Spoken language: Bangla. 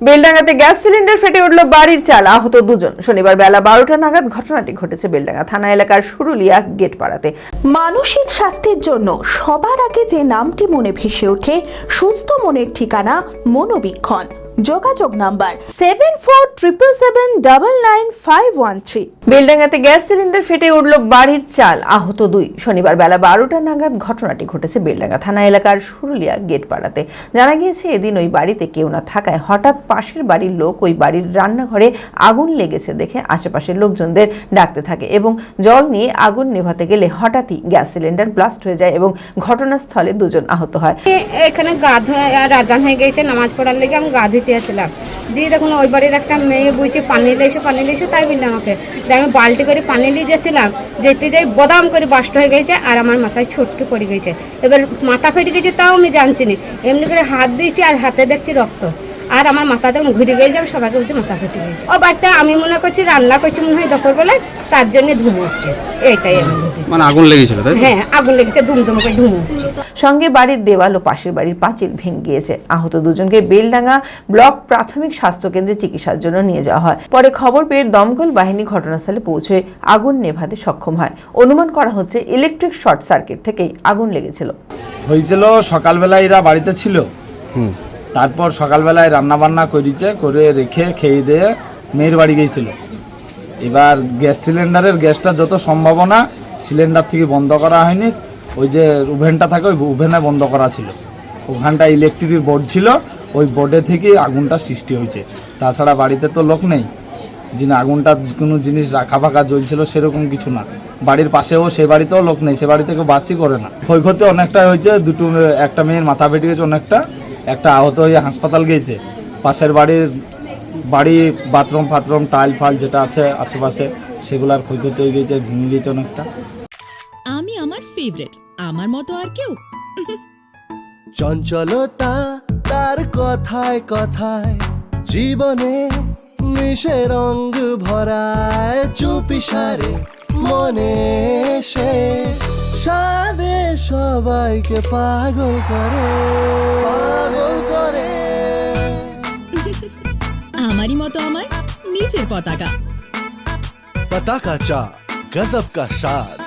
বেলডাঙ্গাতে গ্যাস সিলিন্ডার ফেটে উঠল বাড়ির চাল। আহত দুজন। শনিবার বেলা বারোটা নাগাদ ঘটনাটি ঘটেছে বেলডাঙ্গা থানা এলাকার সুরুলিয়া গেট পাড়াতে মানসিক স্বাস্থ্যের জন্য সবার আগে যে নামটি মনে ভেসে ওঠে, সুস্থ মনের ঠিকানা মনোবীক্ষণ। যোগাযোগ number seven four triple seven double nine five one three বেলডাঙ্গাতে gas cylinder ফেটে উঠল বাড়ির চাল আহত দুই। শনিবার বেলা বারোটা নাগাদ ঘটনাটি ঘটেছে বেলডাঙ্গা থানা এলাকার সুরুলিয়া গেট পাড়াতে জানা গিয়েছে এদিন ওই বাড়িতে কেউ না থাকায় হঠাৎ পাশের বাড়ির লোক ওই বাড়ির রান্নাঘরে আগুন লেগেছে দেখে আশেপাশের লোকজনদের ডাকতে থাকে এবং জল নিয়ে আগুন নেভাতে গেলে হঠাৎই গ্যাস সিলিন্ডার ব্লাস্ট হয়ে যায় এবং ঘটনাস্থলে দুজন আহত হয়। এখানে গা ধোয়া আর রাজান হয়ে গেছে নামাজ পড়ার লেগে আমি গা ধুতে আসছিলাম দিয়ে দেখুন, ওই বাড়ির একটা মেয়ে বলছে পানি লেসো, পানি এসো তাই বললাম আমাকে। দিয়ে আমি বালতি করে পানি নিয়ে যাচ্ছিলাম, যেতে যাই বদাম করে বাস্ট হয়ে গেছে আর আমার মাথায় ছটকে পড়ে গেছে। এবার মাথা ফেটে গেছে, তাও আমি জানছি না। এমনি করে হাত দিয়েছি আর হাতে দেখছি রক্ত। আর আমার মাথা তখন ঘুরে গেছে আমি সবাইকে বলছে মাথা ফেটে গেছে ও বাড়িতে আমি মনে করছি রান্না করছি মনে হয় দুপুর বেলায় তার জন্য ধুমো হচ্ছে এইটাই আমি মানে আগুন লেগেছিল তাই? হ্যাঁ আগুন লেগেছে দুমদুম করে ধুমো হচ্ছে সঙ্গে বাড়ির দেওয়াল ও পাশের বাড়ির পাঁচিল ভেঙে গিয়েছে। আহত দুজনকে বেলডাঙ্গা ব্লক প্রাথমিক স্বাস্থ্য কেন্দ্রে চিকিৎসার জন্য নিয়ে যাওয়া হয়। পরে খবর পেয়ে দমকল বাহিনী ঘটনাস্থলে পৌঁছে আগুন নেভাতে সক্ষম হয়। অনুমান করা হচ্ছে ইলেকট্রিক শর্ট সার্কিট থেকেই আগুন লেগেছিল। হয়েছিল সকালবেলা এরা বাড়িতে ছিল। হুম। তারপর সকালবেলায় রান্না বান্না করেছে করে রেখে খেয়ে দিয়ে মেয়ের বাড়ি গিয়েছিল। এবার গ্যাস সিলিন্ডারের গ্যাসটা যত সম্ভাবনা, সিলিন্ডার থেকে বন্ধ করা হয়নি। ওই যে ওভেনটা থাকে, ওই ওভেনে বন্ধ করা ছিল। ওখানটা ইলেকট্রিক বোর্ড ছিল, ওই বোর্ডে থেকে আগুনটা সৃষ্টি হয়েছে। তাছাড়া বাড়িতে তো লোক নেই। যিনি আগুনটা কোনো জিনিস রাখা ফাঁকা জ্বলছিল সেরকম কিছু না। বাড়ির পাশেও সে বাড়িতেও লোক নেই, সে বাড়িতে কেউ বাসই করে না। ক্ষয়ক্ষতি অনেকটা হয়েছে, দুটো একটা মেয়ের মাথা ফেটে গেছে অনেকটা। একটা আহত হয়ে হাসপাতাল গিয়েছে। পাশের বাড়ির বাড়ি বাথরুম ফাথরুম টাইল ফাইল যেটা আছে আশেপাশে সেগুলার ক্ষয়ক্ষতি হয়ে গেছে ভেঙে গেছে অনেকটা। আমি আমার ফেভারিট আমার মতো আর কেউ। চঞ্চলতা তার কথায় কথায় জীবনে মিশে রঙ ভরায় চুপি সারে মনে সে। সাদে সবাইকে পাগল করে। नीचे पताका पताका चा गजब का शाद